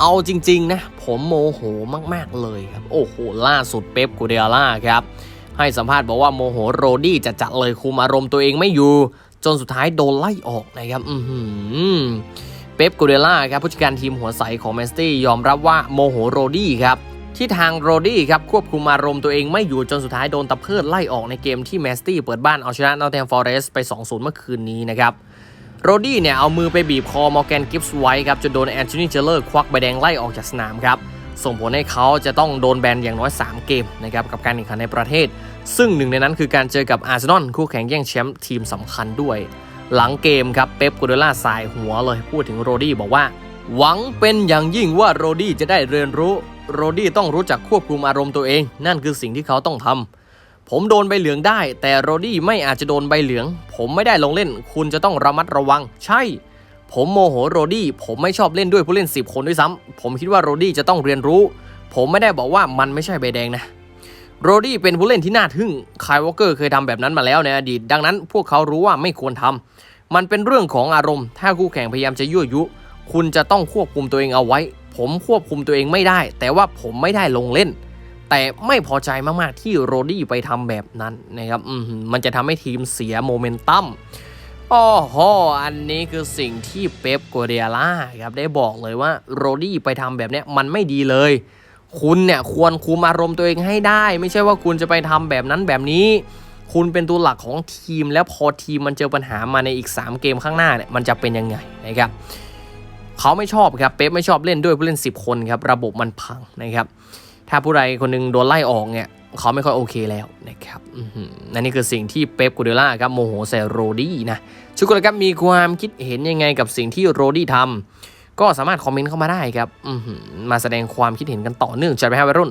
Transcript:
เอาจริง ๆ นะ ผมโมโหมาก ๆ เลยครับ โอ้โห ล่าสุดเป๊ปกูเดียล่าครับ ให้สัมภาษณ์บอกว่าโมโหโรดี้จะจัดเลยคุมอารมณ์ตัวเองไม่อยู่ จนสุดท้ายโดนไล่ออกนะครับ อืเป๊ปกูเดล่าครับผู้จัดการทีมหัวใสของแมนสตี้ยอมรับว่าโมโหโรดี้ครับที่ทางโรดี้ครับควบคุมอารมณ์ตัวเองไม่อยู่จนสุดท้ายโดนตะเพิดไล่ออกในเกมที่แมนสตี้เปิดบ้านเอาชนะนอตแทมฟอเรสต์ไป 2-0 เมื่อคืนนี้นะครับ โรดี้เนี่ยเอามือไปบีบคอมอร์แกนกิฟส์ไว้ครับจนโดนแอนโทนีเจเลอร์ควักใบแดงไล่ออกจากสนามครับส่งผลให้เขาจะต้องโดนแบนอย่างน้อย 3 เกมนะครับกับการแข่งขันในประเทศ ซึ่งหนึ่งในนั้นคือการเจอกับอาร์เซนอลคู่แข่งแย่งแชมป์ทีมสำคัญด้วย หลังเกมครับเป๊ปกูเดล่าสายหัวเลยพูดถึงโรดี้บอกว่า หวังเป็นอย่างยิ่งว่าโรดี้จะได้เรียนรู้ โรดี้ต้องรู้จักควบคุมอารมณ์ตัวเอง นั่นคือสิ่งที่เขาต้องทำ ผมโดนใบเหลืองได้ แต่โรดี้ไม่อาจจะโดนใบเหลือง ผมไม่ได้ลงเล่น คุณจะต้องระมัดระวัง ใช่ ผมโมโหโรดี้ผมไม่ชอบเล่นด้วยผู้เล่น 10 คนด้วยซ้ำผมคิดว่าโรดี้จะต้องเรียนรู้ ผมไม่ได้บอกว่ามันไม่ใช่ใบแดงนะโรดี้เป็นผู้เล่นที่น่าทึ่งคายวอลเกอร์เคยทำแบบนั้นมาแล้วในอดีตดังนั้น พวกเขารู้ว่าไม่ควรทำมันเป็นเรื่องของอารมณ์ ถ้าคู่แข่งพยายามจะยั่วยุ คุณจะต้องควบคุมตัวเองเอาไว้ ผมควบคุมตัวเองไม่ได้ แต่ว่าผมไม่ได้ลงเล่น แต่ไม่พอใจมากๆที่โรดี้ไปทำแบบนั้นนะครับอือหือมันจะทำให้ทีมเสียโมเมนตัมอ๋อโหอันนี้คือสิ่งที่เป๊ปกัวเดียล่าครับได้บอกเลยว่าโรดี้ไปทำแบบนี้มันไม่ดีเลย คุณเนี่ยควรคุมอารมณ์ตัวเองให้ได้ ไม่ใช่ว่าคุณจะไปทำแบบนั้นแบบนี้ คุณเป็นตัวหลักของทีม แล้วพอทีมมันเจอปัญหามาในอีก 3 เกมข้างหน้าเนี่ยมันจะเป็นยังไงนะครับเขาไม่ชอบครับเป๊ปไม่ชอบเล่นด้วยผู้เล่น 10 คนครับระบบมันพังนะครับ ถ้าผู้ใดคนหนึงโดนไล่ออกเนี่ยเขาไม่ค่อยโอเคแล้วนะครับอื้อหือนั่นนี่คือสิ่งที่เป๊ปกูเดล่าครับโมโหใส่โรดี้นะทุกคนครับมีความคิดเห็นยังไงกับสิ่งที่โรดี้ทำก็สามารถคอมเมนต์เข้ามาได้ครับอื้อหือมาแสดงความคิดเห็นกันต่อเนื่องจัดไปให้วัยรุ่น